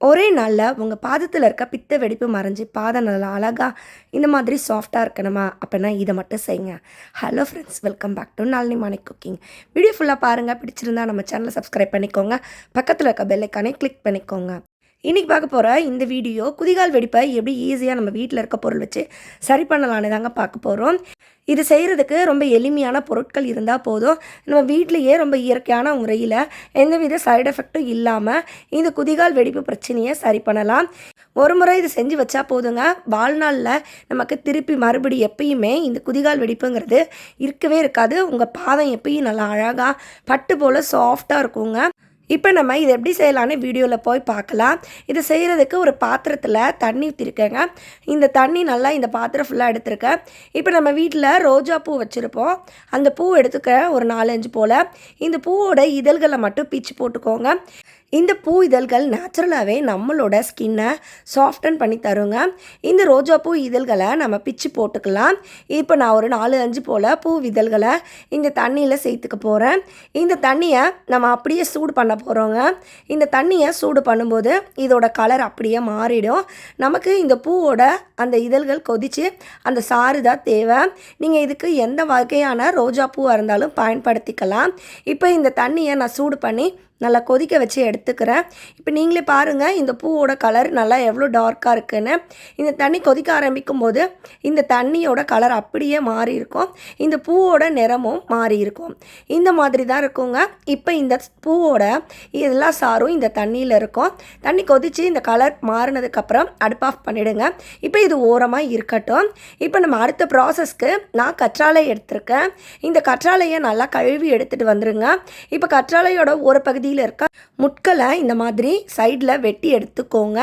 ஒரே நாளில் உங்கள் பாதத்தில் இருக்க பித்த வெடிப்பு மறைஞ்சு பாதம் நல்லா அழகாக இந்த மாதிரி சாஃப்டாக இருக்கணுமா? அப்படின்னா இதை மட்டும் செய்யுங்க hello friends welcome back to Nalini morning cooking video ஃபுல்லாக பாருங்கள் பிடிச்சிருந்தா நம்ம சேனலை சப்ஸ்கிரைப் பண்ணிக்கோங்க. பக்கத்தில் இருக்க பெல்லைக்கானே கிளிக் பண்ணிக்கோங்க. இன்றைக்கி பார்க்க போகிற இந்த வீடியோ குதிகால் வெடிப்பை எப்படி ஈஸியாக நம்ம வீட்டில் இருக்க பொருள் வச்சு சரி பண்ணலான்னு தாங்க பார்க்க போகிறோம் இது செய்கிறதுக்கு ரொம்ப எளிமையான பொருட்கள் இருந்தால் போதும். நம்ம வீட்டிலையே ரொம்ப இயற்கையான முறையில் எந்தவித சைடு எஃபெக்ட்டும் இல்லாமல் இந்த குதிகால் வெடிப்பு பிரச்சனையை சரி பண்ணலாம். ஒரு முறை இது செஞ்சு வச்சா போதுங்க. வாழ்நாளில் நமக்கு திருப்பி மறுபடி எப்பயுமே இந்த குதிகால் வெடிப்புங்கிறது இருக்கவே இருக்காது. உங்கள் பாதம் எப்பயும் நல்லா அழகாக பட்டு போல் சாஃப்டாக இருக்குங்க. இப்போ நம்ம இதை எப்படி செய்யலான்னு வீடியோவில் போய் பார்க்கலாம். இதை செய்கிறதுக்கு ஒரு பாத்திரத்தில் தண்ணி ஊற்றிருக்கேங்க இந்த தண்ணி நல்லா இந்த பாத்திரம் ஃபுல்லாக எடுத்திருக்கேன். இப்போ நம்ம வீட்டில் ரோஜா பூ வச்சுருப்போம். அந்த பூ எடுத்துக்க ஒரு நாலஞ்சு போல். இந்த பூவோட இதழ்களை மட்டும் பிச்சு போட்டுக்கோங்க. இந்த பூ இதழ்கள் நேச்சுரலாகவே நம்மளோட ஸ்கின்னை சாஃப்டன் பண்ணி தருங்க. இந்த ரோஜா பூ இதழ்களை நம்ம பிச்சு போட்டுக்கலாம். இப்போ நான் ஒரு நாலு அஞ்சு போல் பூ இதழ்களை இந்த தண்ணியில் சேர்த்துக்க போகிறேன் இந்த தண்ணியை நம்ம அப்படியே சூடு பண்ண போகிறோங்க இந்த தண்ணியை சூடு பண்ணும்போது இதோட கலர் அப்படியே மாறிடும். நமக்கு இந்த பூவோட அந்த இதழ்கள் கொதித்து அந்த சாறு தான் தேவை. நீங்கள் இதுக்கு எந்த வகையான ரோஜா பூவாக இருந்தாலும் பயன்படுத்திக்கலாம். இப்போ இந்த தண்ணியை நான் சூடு பண்ணி நல்லா கொதிக்க வச்சு எடுத்துக்கிறேன். இப்போ நீங்களே பாருங்கள் இந்த பூவோட கலர் நல்லா எவ்வளோ டார்க்காக இருக்குன்னு. இந்த தண்ணி கொதிக்க ஆரம்பிக்கும் போது இந்த தண்ணியோட கலர் அப்படியே மாறி இருக்கும். இந்த பூவோட நிறமும் மாறி இருக்கும். இந்த மாதிரி தான் இருக்குங்க. இப்போ இந்த பூவோட எல்லா சாரும் இந்த தண்ணியில் இருக்கும். தண்ணி கொதித்து இந்த கலர் மாறினதுக்கப்புறம் அடுப்பு ஆஃப் பண்ணிவிடுங்க இப்போ இது ஓரமாக இருக்கட்டும். இப்போ நம்ம அடுத்த ப்ராசஸ்க்கு நான் கற்றாழை எடுத்திருக்கேன். இந்த கற்றாழையை நல்லா கழுவி எடுத்துகிட்டு வந்துருங்க. இப்போ கற்றாழையோட ஒரு பகுதி பகுதியில் இருக்க முட்களை இந்த மாதிரி சைடில் வெட்டி எடுத்துக்கோங்க.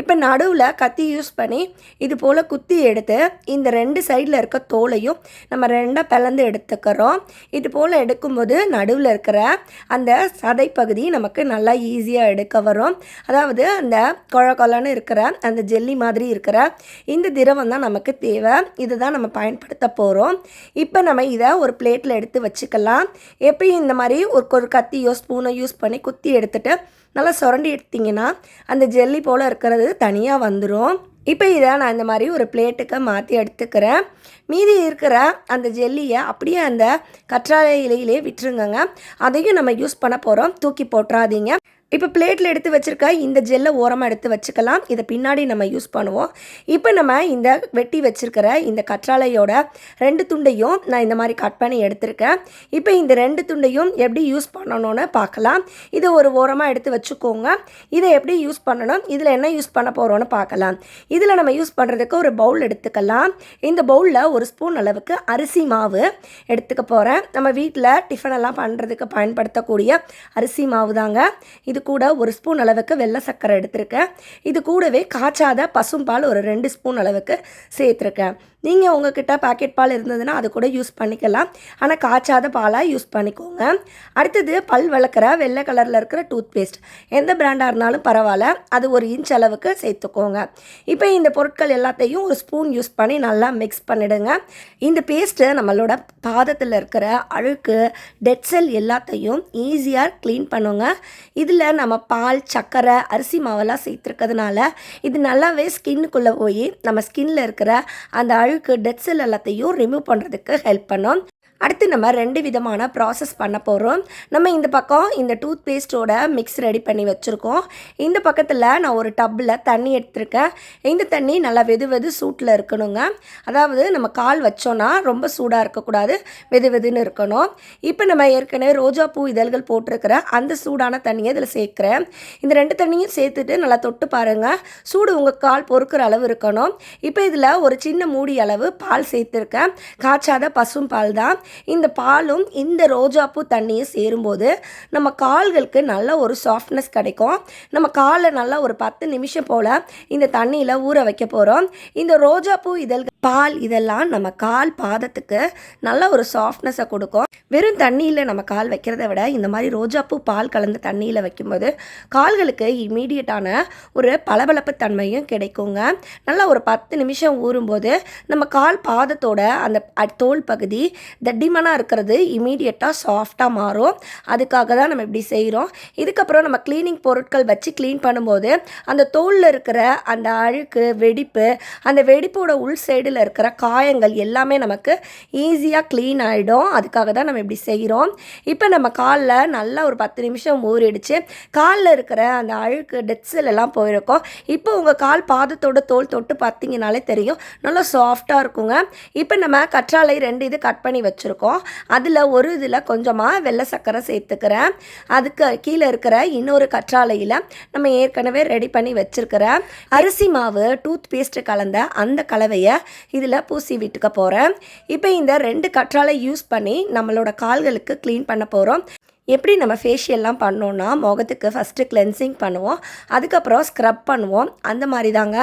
இப்போ நடுவில் கத்தி யூஸ் பண்ணி இது போல் குத்தி எடுத்து இந்த ரெண்டு சைடில் இருக்க தோலையும் நம்ம ரெண்டாக பிளந்து எடுத்துக்கிறோம். இது போல் எடுக்கும்போது நடுவில் இருக்கிற அந்த சதை பகுதி நமக்கு நல்லா ஈஸியாக எடுக்க வரும். அதாவது அந்த கொழ கொலன்னு இருக்கிற அந்த ஜெல்லி மாதிரி இருக்கிற இந்த திரவம் தான் நமக்கு தேவை. இதுதான் நம்ம பயன்படுத்த போகிறோம் இப்போ நம்ம இதை ஒரு பிளேட்டில் எடுத்து வச்சுக்கலாம். எப்பயும் இந்த மாதிரி ஒரு ஒரு கத்தியோ ஸ்பூனோ யூஸ் பண்ணி குத்தி எடுத்துட்டு நல்லா சுரண்டி எடுத்திங்கன்னா அந்த ஜெல்லி போல் இருக்கிறது தனியாக வந்துடும் இப்போ இதை நான் இந்த மாதிரி ஒரு பிளேட்டுக்கு மாற்றி எடுத்துக்கிறேன். மீதி இருக்கிற அந்த ஜெல்லியை அப்படியே அந்த கற்றாழை இலையிலே விட்டுருங்கங்க. அதையும் நம்ம யூஸ் பண்ண போகிறோம் தூக்கி போட்டுறாதீங்க. இப்போ பிளேட்டில் எடுத்து வச்சுருக்க இந்த ஜெல்லை ஓரமாக எடுத்து வச்சுக்கலாம். இதை பின்னாடி நம்ம யூஸ் பண்ணுவோம். இப்போ நம்ம இந்த வெட்டி வச்சுருக்கிற இந்த கற்றாழையோட ரெண்டு துண்டையும் நான் இந்த மாதிரி கட் பண்ணி எடுத்திருக்கேன். இப்போ இந்த ரெண்டு துண்டையும் எப்படி யூஸ் பண்ணணும்னு பார்க்கலாம். இதை ஒரு ஓரமாக எடுத்து வச்சுக்கோங்க. இதை எப்படி யூஸ் பண்ணணும்? இதில் என்ன யூஸ் பண்ண போகிறோன்னு பார்க்கலாம். இதில் நம்ம யூஸ் பண்ணுறதுக்கு ஒரு பவுல் எடுத்துக்கலாம். இந்த பவுலில் ஒரு ஸ்பூன் அளவுக்கு அரிசி மாவு எடுத்துக்க போகிறேன் நம்ம வீட்டில் டிஃபன் எல்லாம் பண்ணுறதுக்கு பயன்படுத்தக்கூடிய அரிசி மாவு தாங்க. இது இது கூட ஒரு ஸ்பூன் அளவுக்கு வெள்ளை சர்க்கரை எடுத்திருக்கேன். இது கூடவே காய்ச்சாத பசும்பால் ஒரு ரெண்டு ஸ்பூன் அளவுக்கு சேர்த்துருக்கேன். நீங்கள் உங்ககிட்ட பாக்கெட் பால் இருந்ததுன்னா அது கூட யூஸ் பண்ணிக்கலாம். ஆனால் காய்ச்சாத பாலாக யூஸ் பண்ணிக்கோங்க. அடுத்தது பல் வளர்க்குற வெள்ளை கலரில் இருக்கிற டூத் பேஸ்ட் எந்த பிராண்டாக இருந்தாலும் பரவாயில்ல. அது ஒரு இன்ச் அளவுக்கு சேர்த்துக்கோங்க. இப்போ இந்த பொருட்கள் எல்லாத்தையும் ஒரு ஸ்பூன் யூஸ் பண்ணி நல்லா மிக்ஸ் பண்ணிவிடுங்க இந்த பேஸ்ட்டு நம்மளோட பாதத்தில் இருக்கிற அழுக்கு டெட் செல் எல்லாத்தையும் ஈஸியாக க்ளீன் பண்ணுங்க. இதில் நம்ம பால் சர்க்கரை அரிசி மாவெல்லாம் சேர்த்துருக்கிறதுனால இது நல்லாவே ஸ்கின்னுக்குள்ளே போய் நம்ம ஸ்கின்னில் இருக்கிற அந்த அழு அழுக்கு டெட் செல் எல்லாத்தையும் ரிமூவ் பண்ணுறதுக்கு ஹெல்ப் பண்ணும். அடுத்து நம்ம ரெண்டு விதமான ப்ராசஸ் பண்ண போகிறோம் நம்ம இந்த பக்கம் இந்த டூத் பேஸ்ட்டோட மிக்ஸ் ரெடி பண்ணி வச்சுருக்கோம். இந்த பக்கத்தில் நான் ஒரு டப்பில் தண்ணி எடுத்திருக்கேன். இந்த தண்ணி நல்லா வெது வெது சூட்டில் இருக்கணுங்க. அதாவது நம்ம கால் வச்சோன்னா ரொம்ப சூடாக இருக்கக்கூடாது. வெது வெதுன்னு இருக்கணும். இப்போ நம்ம ஏற்கனவே ரோஜா பூ இதழ்கள் போட்டிருக்கிற அந்த சூடான தண்ணியை இதில் சேர்க்குறேன். இந்த ரெண்டு தண்ணியும் சேர்த்துட்டு நல்லா தொட்டு பாருங்கள் சூடு உங்கள் கால் பொறுக்கிற அளவு இருக்கணும். இப்போ இதில் ஒரு சின்ன மூடி அளவு பால் சேர்த்துருக்கேன். காய்ச்சாத பசும் பால் தான். இந்த பாலும் இந்த ரோஜாப்பூ தண்ணியும் சேரும்போது நம்ம கால்களுக்கு நல்ல ஒரு சாஃப்ட்னஸ் கிடைக்கும். நம்ம காலை நல்லா ஒரு பத்து நிமிஷம் போல் இந்த தண்ணியில் ஊற வைக்க போகிறோம் இந்த ரோஜாப்பூ இதழ்கள் பால் இதெல்லாம் நம்ம கால் பாதத்துக்கு நல்ல ஒரு சாஃப்ட்னஸை கொடுக்கும். வெறும் தண்ணியில் நம்ம கால் வைக்கிறத விட இந்த மாதிரி ரோஜாப்பூ பால் கலந்த தண்ணியில் வைக்கும்போது கால்களுக்கு இம்மீடியட்டான ஒரு பளபளப்பு தன்மையும் கிடைக்குங்க. நல்லா ஒரு பத்து நிமிஷம் ஊறும்போது நம்ம கால் பாதத்தோட அந்த தோல் பகுதி தட்டிமனாக இருக்கிறது இமீடியட்டாக சாஃப்டாக மாறும். அதுக்காக தான் நம்ம இப்படி செய்கிறோம் இதுக்கப்புறம் நம்ம க்ளீனிங் பொருட்கள் வச்சு க்ளீன் பண்ணும்போது அந்த தோலில் இருக்கிற அந்த அழுக்கு வெடிப்பு அந்த வெடிப்போட உள் சைடு சைடில் இருக்கிற காயங்கள் எல்லாமே நமக்கு ஈஸியாக க்ளீன் ஆகிடும் அதுக்காக தான் நம்ம இப்படி செய்கிறோம் இப்போ நம்ம காலில் நல்லா ஒரு பத்து நிமிஷம் ஊறிடுச்சு காலில் இருக்கிற அந்த அழுக்கு டெட்ஸிலெல்லாம் போயிருக்கோம். இப்போ உங்கள் கால் பாதத்தோட தோல் தொட்டு பார்த்தீங்கனாலே தெரியும். நல்லா சாஃப்டாக இருக்குங்க. இப்போ நம்ம கற்றாழை ரெண்டு இது கட் பண்ணி வச்சுருக்கோம். அதில் ஒரு இதில் கொஞ்சமாக வெள்ளை சர்க்கரை சேர்த்துக்கிறேன். அதுக்கு கீழே இருக்கிற இன்னொரு கற்றாழையில் நம்ம ஏற்கனவே ரெடி பண்ணி வச்சுருக்கிற அரிசி மாவு டூத் பேஸ்ட்டு கலந்த அந்த கலவையை இதில் பூசி விட்டுக்க போகிறேன். இப்போ இந்த ரெண்டு கற்றாழை யூஸ் பண்ணி நம்மளோட கால்களுக்கு க்ளீன் பண்ண போகிறோம். எப்படி நம்ம ஃபேஷியல்லாம் பண்ணோன்னா முகத்துக்கு ஃபஸ்ட்டு கிளென்சிங் பண்ணுவோம் அதுக்கப்புறம் ஸ்க்ரப் பண்ணுவோம். அந்த மாதிரி தாங்க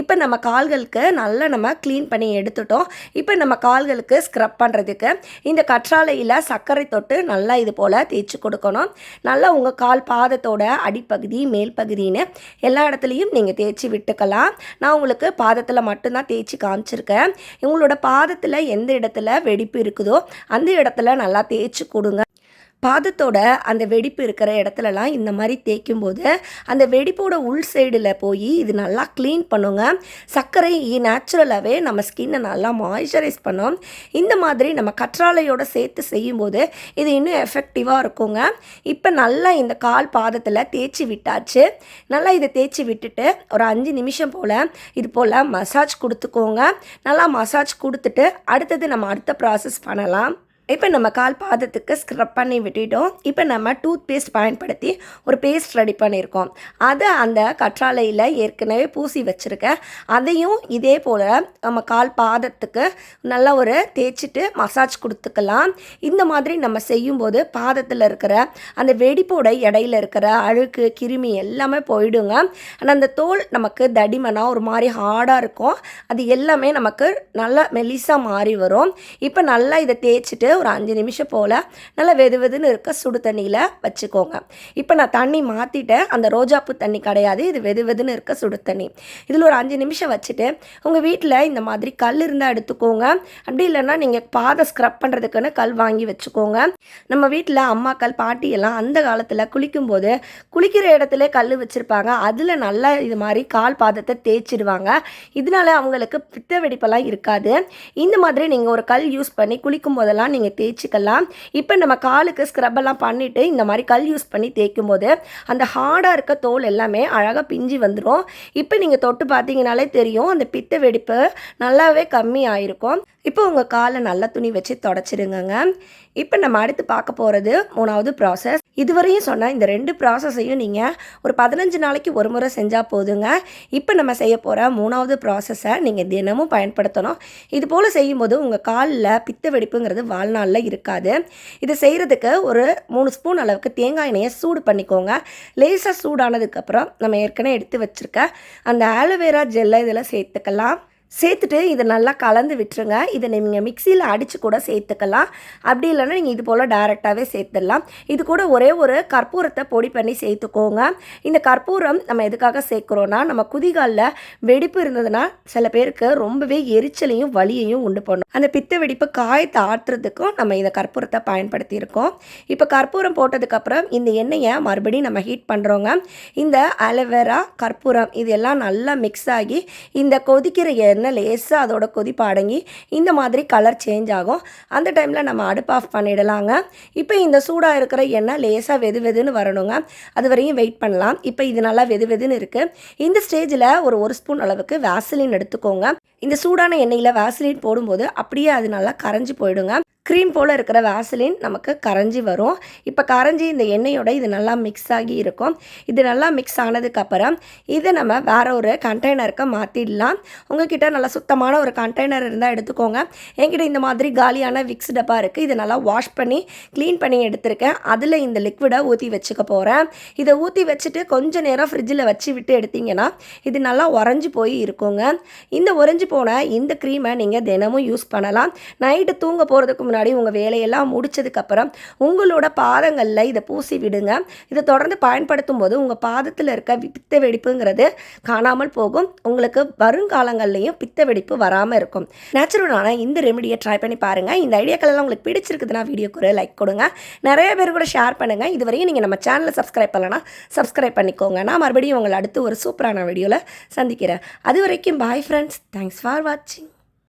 இப்போ நம்ம கால்களுக்கு நல்லா நம்ம க்ளீன் பண்ணி எடுத்துட்டோம். இப்போ நம்ம கால்களுக்கு ஸ்க்ரப் பண்ணுறதுக்கு இந்த கற்றாழையில் சர்க்கரை தொட்டு நல்லா இது போல் தேய்ச்சி கொடுக்கணும். நல்லா உங்கள் கால் பாதத்தோட அடிப்பகுதி மேல் பகுதின்னு எல்லா இடத்துலையும் நீங்கள் தேய்ச்சி விட்டுக்கலாம். நான் உங்களுக்கு பாதத்தில் மட்டும்தான் தேய்ச்சி காமிச்சிருக்கேன். உங்களோட பாதத்தில் எந்த இடத்துல வெடிப்பு இருக்குதோ அந்த இடத்துல நல்லா தேய்ச்சி கொடுங்க. பாதத்தோட அந்த வெடிப்பு இருக்கிற இடத்துலலாம் இந்த மாதிரி தேய்க்கும் போது அந்த வெடிப்போட உள் சைடில் போய் இது நல்லா க்ளீன் பண்ணுங்க. சர்க்கரை நேச்சுரலாகவே நம்ம ஸ்கின்னை நல்லா மாய்ஸ்சரைஸ் பண்ணோம். இந்த மாதிரி நம்ம கற்றாழையோட சேர்த்து செய்யும்போது இது இன்னும் எஃபெக்டிவாக இருக்குங்க. இப்போ நல்லா இந்த கால் பாதத்தில் தேய்ச்சி விட்டாச்சு. நல்லா இதை தேய்ச்சி விட்டுட்டு ஒரு அஞ்சு நிமிஷம் போல் இது போல் மசாஜ் கொடுத்துக்கோங்க. நல்லா மசாஜ் கொடுத்துட்டு அடுத்தது நம்ம அடுத்த ப்ராசஸ் பண்ணலாம். இப்போ நம்ம கால் பாதத்துக்கு ஸ்க்ரப் பண்ணி விட்டுட்டோம். இப்போ நம்ம டூத் பேஸ்ட் பயன்படுத்தி ஒரு பேஸ்ட் ரெடி பண்ணியிருக்கோம். அதை அந்த கற்றாழையில் ஏற்கனவே பூசி வச்சுருக்க அதையும் இதே போல் நம்ம கால் பாதத்துக்கு நல்லா ஒரு தேய்ச்சிட்டு மசாஜ் கொடுத்துக்கலாம். இந்த மாதிரி நம்ம செய்யும்போது பாதத்தில் இருக்கிற அந்த வெடிப்போட இடையில இருக்கிற அழுக்கு கிருமி எல்லாமே போயிடுங்க. ஆனால் அந்த தோல் நமக்கு தடிமனாக ஒரு மாதிரி ஹார்டாக இருக்கும். அது எல்லாமே நமக்கு நல்லா மெலிசாக மாறி வரும். இப்போ நல்லா இதை தேய்ச்சிட்டு ஒரு அஞ்சு நிமிஷம் போல் நல்லா வெது வெதுன்னு இருக்க சுடு தண்ணியில் வச்சுக்கோங்க. இப்போ நான் தண்ணி மாற்றிட்டேன் அந்த ரோஜாப்பூ தண்ணி கிடையாது. இது வெது வெதுன்னு இருக்க சுடு தண்ணி. இதில் ஒரு அஞ்சு நிமிஷம் வச்சுட்டு உங்கள் வீட்டில் இந்த மாதிரி கல் இருந்தால் எடுத்துக்கோங்க. அப்படி இல்லைன்னா நீங்கள் பாதை ஸ்க்ரப் பண்ணுறதுக்குன்னு கல் வாங்கி வச்சுக்கோங்க. நம்ம வீட்டில் அம்மாக்கள் பாட்டி எல்லாம் அந்த காலத்தில் குளிக்கும்போது குளிக்கிற இடத்துல கல் வச்சுருப்பாங்க. அதில் நல்லா இது மாதிரி கால் பாதத்தை தேய்ச்சிடுவாங்க. இதனால அவங்களுக்கு பித்த வெடிப்பெல்லாம் இருக்காது. இந்த மாதிரி நீங்கள் ஒரு கல் யூஸ் பண்ணி குளிக்கும் போதெல்லாம் நீங்கள் தேய்ச்சிக்கலாம். இப்போ நம்ம காலுக்கு ஸ்க்ரப் எல்லாம் பண்ணிவிட்டு இந்த மாதிரி கல் யூஸ் பண்ணி தேய்க்கும் போது அந்த ஹார்டாக இருக்க தோல் எல்லாமே அழகாக பிஞ்சு வந்துடும் இப்போ நீங்கள் தொட்டு பார்த்தீங்கனாலே தெரியும் அந்த பித்த வெடிப்பு நல்லாவே கம்மி ஆயிருக்கும். இப்போ உங்கள் காலை நல்ல துணி வச்சு தொடச்சிடுங்கங்க இப்போ நம்ம அடுத்து பார்க்க போகிறது மூணாவது ப்ராசஸ் இதுவரையும் சொன்ன இந்த ரெண்டு ப்ராசஸையும் நீங்கள் ஒரு பதினஞ்சு நாளைக்கு ஒரு முறை செஞ்சால் போதுங்க. இப்போ நம்ம செய்ய போகிற மூணாவது ப்ராசஸை நீங்கள் தினமும் பயன்படுத்தணும். இது போல் செய்யும்போது உங்கள் காலில் பித்த வெடிப்புங்கிறது வாழ்நாளில் இருக்காது. இது செய்கிறதுக்கு ஒரு மூணு ஸ்பூன் அளவுக்கு தேங்காய் எண்ணெயை சூடு பண்ணிக்கோங்க. லேசாக சூடானதுக்கப்புறம் நம்ம ஏற்கனவே எடுத்து வச்சுருக்க அந்த ஆலோவேரா ஜெல்லை இதில் சேர்த்துக்கலாம். சேர்த்துட்டு இதை நல்லா கலந்து விட்டுருங்க. இதை நீங்கள் மிக்சியில் அடித்து கூட சேர்த்துக்கலாம். அப்படி இல்லைன்னா நீங்கள் இது போல் டேரெக்டாகவே சேர்த்துடலாம். இது கூட ஒரே ஒரு கற்பூரத்தை பொடி பண்ணி சேர்த்துக்கோங்க. இந்த கற்பூரம் நம்ம எதுக்காக சேர்க்குறோன்னா நம்ம குதிகாலில் வெடிப்பு இருந்ததுன்னா சில பேருக்கு ரொம்பவே எரிச்சலையும் வலியையும் உண்டு பண்ணும். அந்த பித்த வெடிப்பு காயத்தை ஆற்றுறதுக்கும் நம்ம இந்த கற்பூரத்தை பயன்படுத்தியிருக்கோம். இப்போ கற்பூரம் போட்டதுக்கப்புறம் இந்த எண்ணெயை மறுபடியும் நம்ம ஹீட் பண்ணுறோங்க இந்த அலோவேரா கற்பூரம் இது எல்லாம் நல்லா மிக்ஸ் ஆகி இந்த கொதிக்கிற எண்ணெய் லேசாக அதோட கொதிப்பு அடங்கி இந்த மாதிரி கலர் சேஞ்ச் ஆகும். அந்த டைமில் நம்ம அடுப்பு ஆஃப் பண்ணிடலாங்க. இப்போ இந்த சூடாக இருக்கிற எண்ணெய் லேசாக வெது வெதுன்னு வரணுங்க. அது வரையும் வெயிட் பண்ணலாம். இப்போ இது நல்லா வெது வெதுன்னு இருக்குது இந்த ஸ்டேஜில் ஒரு ஒரு ஸ்பூன் அளவுக்கு வேசலின் எடுத்துக்கோங்க. இந்த சூடான எண்ணெயில் வேசலின் போடும்போது அப்படியே அது நல்லா கரைஞ்சி போயிடுங்க. க்ரீம் போல் இருக்கிற வேசலின் நமக்கு கரைஞ்சி வரும். இப்போ கரைஞ்சி இந்த எண்ணெயோட இது நல்லா மிக்ஸ் ஆகி இருக்கும். இது நல்லா மிக்ஸ் ஆனதுக்கப்புறம் இதை நம்ம வேறு ஒரு கண்டெய்னருக்கு மாற்றிடலாம் உங்ககிட்ட நல்லா சுத்தமான ஒரு கண்டெய்னர் இருந்தால் எடுத்துக்கோங்க. என்கிட்ட இந்த மாதிரி காலியான விக்ஸ் டப்பா இருக்குது இதை நல்லா வாஷ் பண்ணி க்ளீன் பண்ணி எடுத்திருக்கேன். அதில் இந்த லிக்விடை ஊற்றி வச்சுக்க போகிறேன் இதை ஊற்றி வச்சுட்டு கொஞ்ச நேரம் ஃப்ரிட்ஜில் வச்சு விட்டு எடுத்தீங்கன்னா இது நல்லா உறைஞ்சி போய் இருக்குங்க. இந்த உறைஞ்சி போன இந்த க்ரீமை நீங்கள் தினமும் யூஸ் பண்ணலாம். நைட்டு தூங்க போகிறதுக்கு முன்னாடி உங்கள் வேலையெல்லாம் முடிச்சதுக்கப்புறம் உங்களோட பாதங்களில் இதை பூசி விடுங்க. இதை தொடர்ந்து பயன்படுத்தும் போது உங்கள் பாதத்தில் இருக்க பித்த வெடிப்புங்கிறது காணாமல் போகும். உங்களுக்கு வருங்காலங்கள்லையும் பித்த வெடிப்பு வராமல் இருக்கும். நேச்சுரலான இந்த ரெமிடியை ட்ரை பண்ணி பாருங்கள் இந்த ஐடியாக்கள் எல்லாம் உங்களுக்கு பிடிச்சிருக்குதுன்னா வீடியோக்கு ஒரு லைக் கொடுங்க. நிறைய பேர் கூட ஷேர் பண்ணுங்கள் இதுவரையும் நீங்கள் நம்ம சேனலை சப்ஸ்கிரைப் பண்ணலன்னா சப்ஸ்கிரைப் பண்ணிக்கோங்க. நான் மறுபடியும் உங்களை அடுத்து ஒரு சூப்பரான வீடியோவில் சந்திக்கிறேன். அது வரைக்கும் பாய் ஃப்ரெண்ட்ஸ் தேங்க்ஸ் ஃபார் வாட்சிங்